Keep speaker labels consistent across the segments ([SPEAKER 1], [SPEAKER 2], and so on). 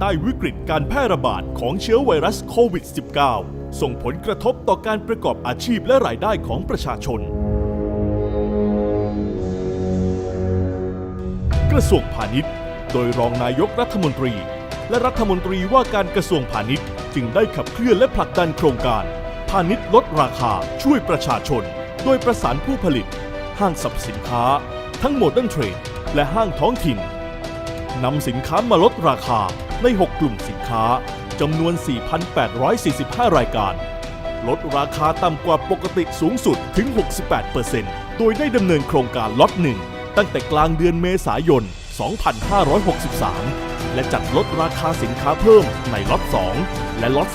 [SPEAKER 1] ใต้วิกฤตการแพร่ระบาดของเชื้อไวรัสโควิด -19 ส่งผลกระทบต่อการประกอบอาชีพและรายได้ของประชาชน กระทรวงพาณิชย์ โดยรองนายกรัฐมนตรี และรัฐมนตรีว่าการกระทรวงพาณิชย์ จึงได้ขับเคลื่อนและผลักดันโครงการ พาณิชย์ลดราคาช่วยประชาชน โดยประสานผู้ผลิต ห้างสรรพสินค้า ทั้งโมเดิร์นเทรดและห้างท้องถิ่น นำสินค้ามาลดราคาใน 6 กลุ่มสินค้าจำนวน 4,845 รายการ ลดราคาต่ำกว่าปกติสูงสุดถึง 68%โดยได้ดำเนินโครงการล็อตหนึ่งตั้งแต่กลางเดือนเมษายน 2563 และจัดลดราคาสินค้าเพิ่มในล็อต 2 และล็อต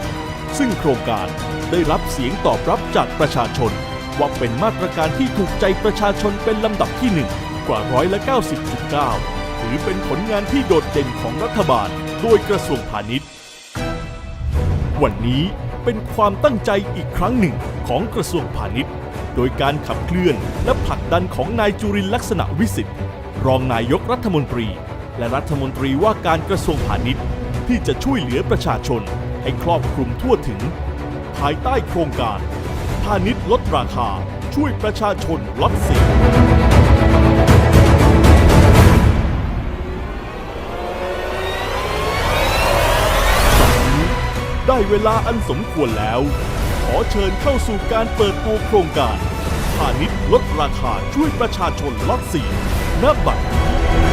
[SPEAKER 1] 3 ซึ่งโครงการได้รับเสียงตอบรับจากประชาชน ว่าเป็นมาตรการที่ถูกใจประชาชนเป็นลำดับที่ 1 กว่าร้อยละ90.9 ถือเป็นผลงานที่โดดเด่นของรัฐบาล โดยกระทรวงพาณิชย์ วันนี้เป็นความตั้งใจอีกครั้งหนึ่งของกระทรวงพาณิชย์ โดยการขับเคลื่อนและผลักดันของนายจุรินลักษณะวิสิทธิ์ รองนายกรัฐมนตรี และรัฐมนตรีว่าการกระทรวงพาณิชย์ ที่จะช่วยเหลือประชาชนให้ครอบคลุมทั่วถึง ภายใต้โครงการ พาณิชย์ลดราคาช่วยประชาชนลดสิ ได้เวลาอันสมควรแล้ว ขอเชิญเข้าสู่การเปิดตัวโครงการพาณิชย์ลดราคาช่วยประชาชนลดสีณบัดนี้